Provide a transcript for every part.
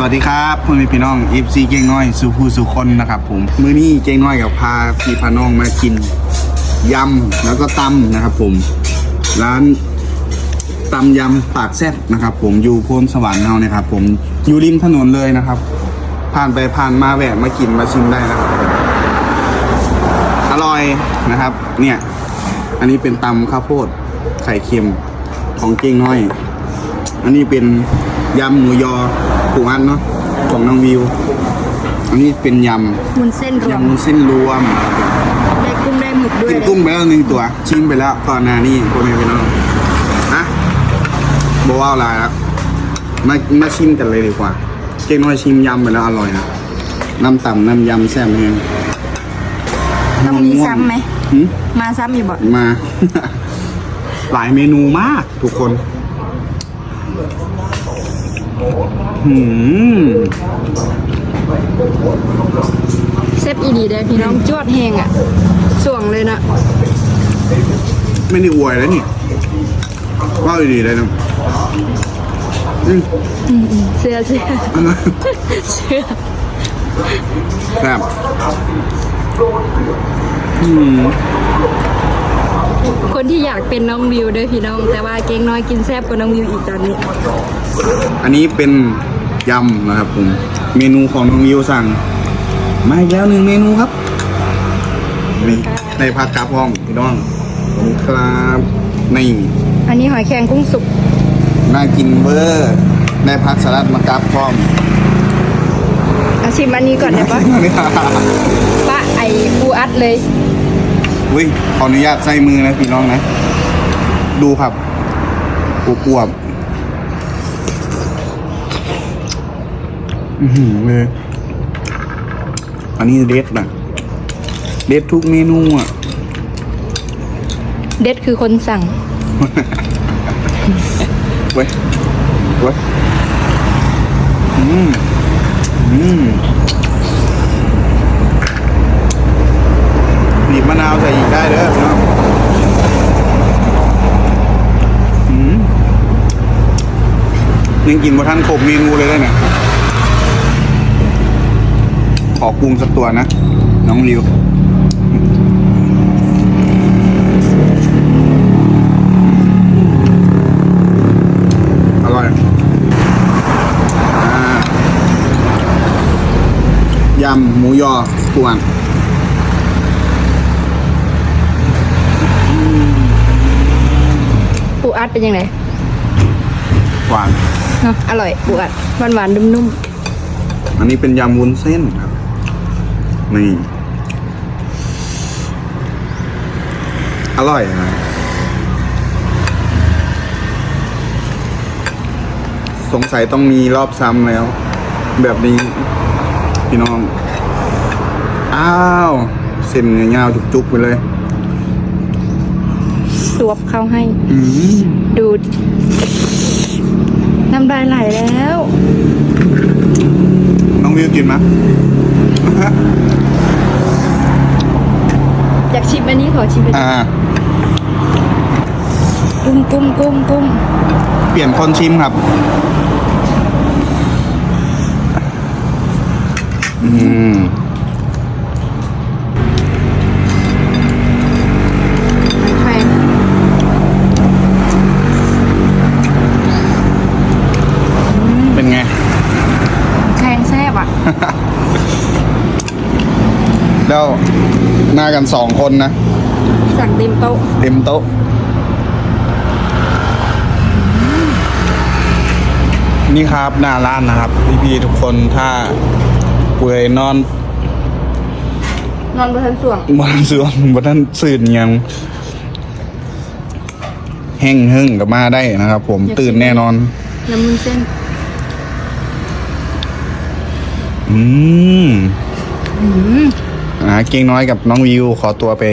สวัสดีครับพ่อแม่พี่น้องเอฟซีเก่งน้อยสุภูสุคนนะครับผมมื้อนี้เก่งน้อยกับพาพี่พาน้องมากินยำแล้วก็ตำนะครับผม ร้านตำยำปากแซ่บนะครับ ผมอยู่โพนสวรรค์เฮานะครับผมอยู่ริมถนนเลยนะครับ ผ่านไปผ่านมาแวะมากินมาชิมได้นะครับอร่อยนะครับ เนี่ย อันนี้เป็นตำข้าวโพดไข่เค็มของเก่งน้อย อันนี้เป็นยำหมูยอ ปูอันเนาะของน้องวิว อันนี้เป็นยมุนเส้นรำวมยำวุ้นเส้นรวมได้กุ้งได้หมึกด้วยกินกุ้งไปแล้วหนึ่งตัวชิมไปแล้วก่อนหน้านี้พ่อแม่พี่น้องนะบอกว่าอะไรแล้วมามาชิมกันเลยดีกว่าเก่งน้อยชิมยำไปแล้วอร่อยนะน้ำต่ำน้ำยำแซ่บเองต้องมีซ้ำไหม หืม มาซ้ำอยู่บ่มา หลายเมนูมากทุกคน หืมเซฟอีดีได้พี่น้องจวดแหงอะส่วงเลยนะไม่ได้อวยแล้วนี่ว่าดีเลยนะอืมเสื้อเสื้ออันนั้นเสื้อแซ่บอืม คนที่อยากเป็นน้องวิวเด้อพี่น้อง แต่ว่าเก่งน้อยกินแซ่บกว่าน้องวิวอีกตอนนี้ อันนี้เป็นยำนะครับผม เมนูของน้องวิวสั่ง มาอีกแล้วหนึ่งเมนูครับนี่ในผัดกาพร้อมพี่น้องขอบคุณครับนี่อันนี้หอยแครงกุ้งสุก น่ากินเบอร์ได้พักสลัดมากราบพร้อมเอาชิมอันนี้ก่อนได้ปะปะไอปูอัดเลย อุ้ยขออนุญาตใส่มือนะพี่น้องนะ ดูครับปูปวบอือหือเลยอันนี้เด็ดนะเด็ดทุกเมนูอะ เด็ดคือคนสั่งเว้ยเว้ยอืมอืมบีบ มะนาวใส่อีกได้เด้อพี่น้องอืมยังกินบ่ทันครบเมนูเลยได้เนี่ย ขอปรุงสักตัวนะ น้องริวอร่อยอยำหมูยอพวน อัดเป็นยังไงหวานเนาะอร่อยปูอัดหวานหวานๆนุ่มอันนี้เป็นยำวุ้นเส้นครับนี่อร่อยนะสงสัยต้องมีรอบซ้ำแล้ว แบบนี้ พี่น้อง อ้าว เส้นเงาวๆจุกๆไปเลยๆส วบเข้าให้อืมดูดน้ำลายไหลแล้ว น้องวิวกินไหมอยากชิมอันนี้ขอชิมอันนี้อ่า กุ้มกุ้มกุ้มกุ้มเปลี่ยนคนชิมครับ อืม แพง เป็นไง แพงแซ่บอะ แล้วมากันสองคนนะสั่งเต็มโต๊ะเต็มโต๊ะนี่ครับหน้าร้านนะครับ พี่ๆทุกคนถ้าเปื่อยนอน นอนบนทันส่วงบนส่วนบนท่านสื่นยังแห้งหึ่งกับมาได้นะครับ ผมตื่นแน่นอนน้ำมันเส้น อืม อ่าเก่งน้อยกับน้องวิว ขอตัวไป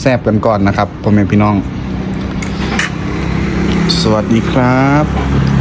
แซบๆกันก่อนนะครับพ่อแม่พี่น้อง สวัสดีครับ